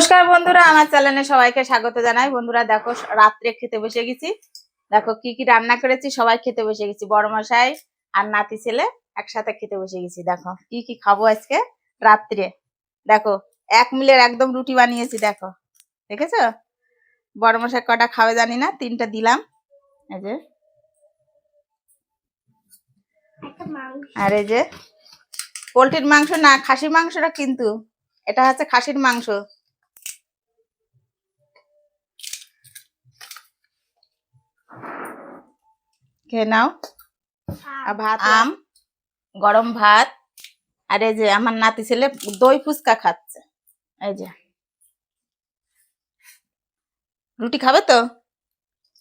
নমস্কার বন্ধুরা, আমার চ্যানেলে সবাইকে স্বাগত জানাই। বন্ধুরা, দেখো, রাত্রে খেতে বসে গেছি। দেখো, কি কি রান্না করেছি, সবাই খেতে বসে গেছি। বড় মশাই আর নাতি ছেলে একসাথে খেতে বসে গেছি। দেখো, কি কি খাব আজকে রাত্রে? দেখো, এক মিলের একদম রুটি বানিয়েছি, দেখো। দেখেছ? বড় মশাই কটা খাবে জানি না, তিনটা দিলাম। এই যে। আর এই যে, পোলট্রির মাংস না, খাসির মাংসটা কিন্তু, এটা হচ্ছে খাসির মাংস। খেয়ে নাও। আর ভাত আম গরম ভাত আর এই যে আমার নাতি ছেলে দই ফুচকা খাচ্ছে। এই যে। রুটি খাবে তো?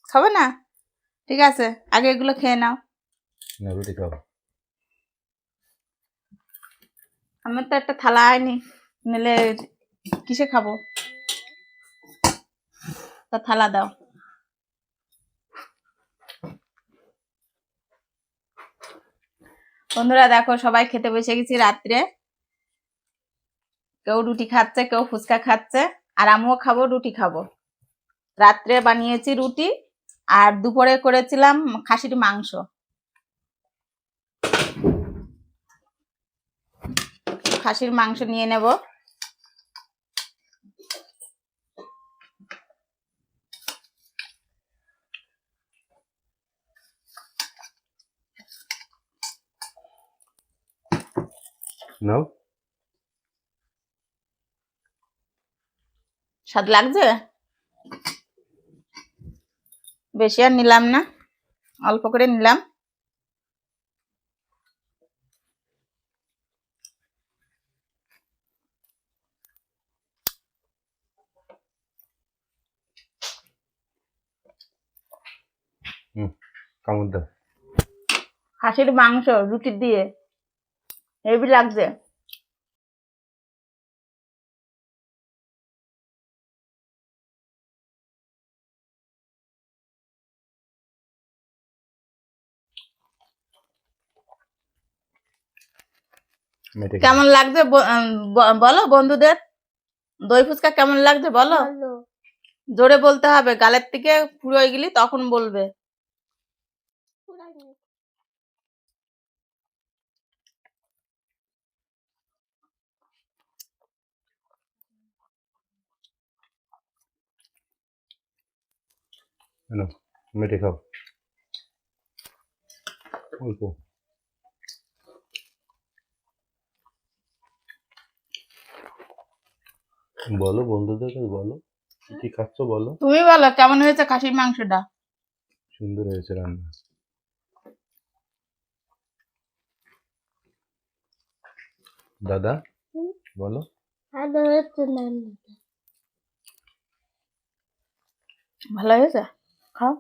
খাবে না? ঠিক আছে আগে এগুলো খেয়ে নাও। না রুটি খাও আমার তো একটা থালা হয়নি নিলে কিসে খাব? তা থালা দাও। বন্ধুরা দেখো, সবাই খেতে বসে গেছি রাত্রে। কেউ রুটি খাচ্ছে, কেউ ফুচকা খাচ্ছে, আর আমিও খাব, রুটি খাব। রাত্রে বানিয়েছি রুটি, আর দুপুরে করেছিলাম খাসির মাংস। খাসির মাংস নিয়ে নেব। নাও স্বাদ লাগছে? বেশি আর নিলাম না। অল্প করে নিলাম। কামড় দাও। খাসির মাংস রুটি দিয়ে। হেভি লাগছে। কেমন লাগছে বলো বন্ধুদের? দই ফুচকা কেমন লাগছে বলো? জোরে বলতে হবে গালের থেকে পুরো গেলি তখন বলবে। নাও, মেটে খাও। অল্প। বলো বন্ধুদের কাছে বলো। কি খাচ্ছ বলো। তুমি বলো কেমন হয়েছে খাসির মাংসটা? সুন্দর হয়েছে রান্না। দাদা বলো। ভালো হয়েছে? খাও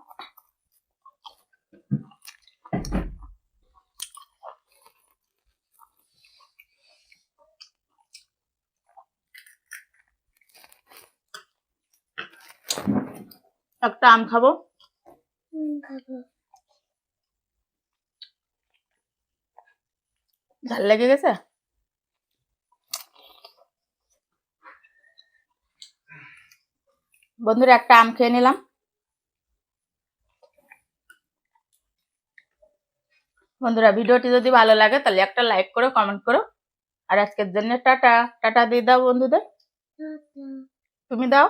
একটা আম খাব? ঝাল লেগে গেছে? বন্ধুরা একটা আম খেয়ে নিলাম। বন্ধুরা ভিডিওটি যদি ভালো লাগে তাহলে একটা লাইক করো কমেন্ট করো। আর আজকের জন্য টাটা। টাটা দিয়ে দাও বন্ধুদের। তুমি দাও।